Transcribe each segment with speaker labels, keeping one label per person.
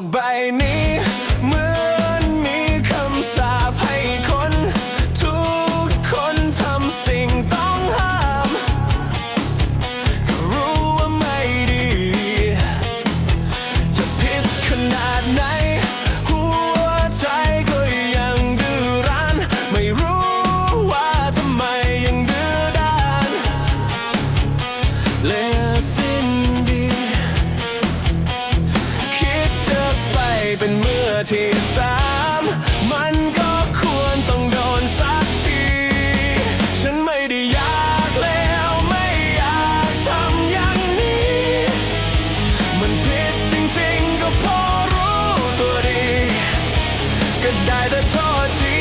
Speaker 1: กใบนี้เหมือนมีคำสาปให้คน ทุกคนทำสิ่งต้องห้ามก็รู้ว่าไม่ดี จะผิดขนาดไหน หัวใจก็ยังดื้อรั้น ไม่รู้ว่าทำไมยังดื้อด้านเลย ที่สามมันก็ควรต้องโดนสักที ฉันไม่ได้อยากแล้วไม่อยากทำอย่างนี้ มันผิดจริงๆก็พอรู้ตัวดี ก็ได้แต่โทษที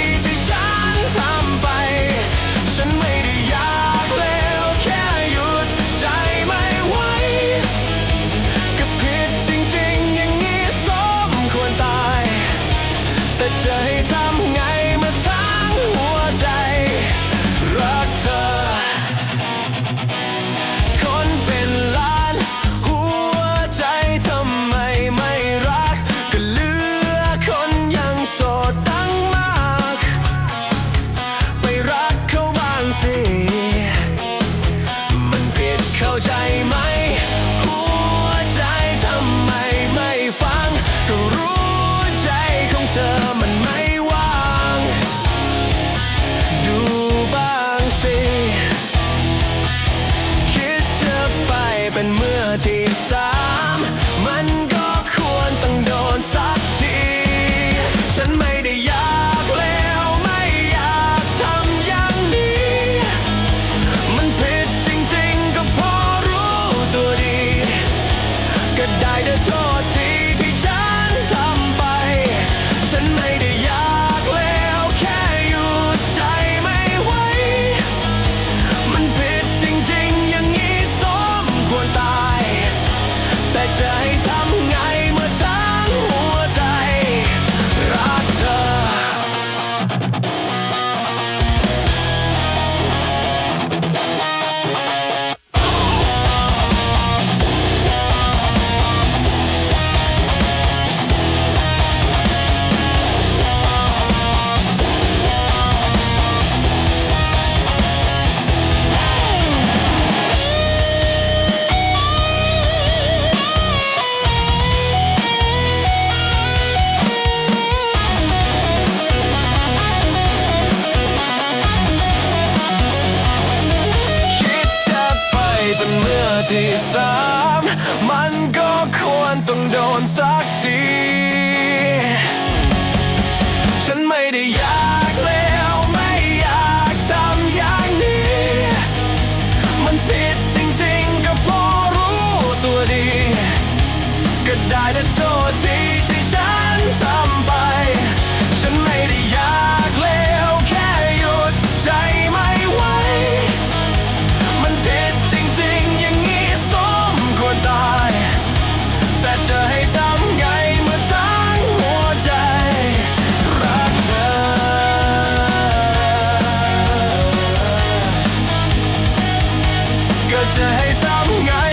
Speaker 1: ที่สามมันก็ควรต้องโดนสักที ฉันไม่ได้อยากแล้วไม่อยากทำอย่างนี้ มันผิดจริงๆก็พอรู้ตัวดี ก็ได้แต่ night.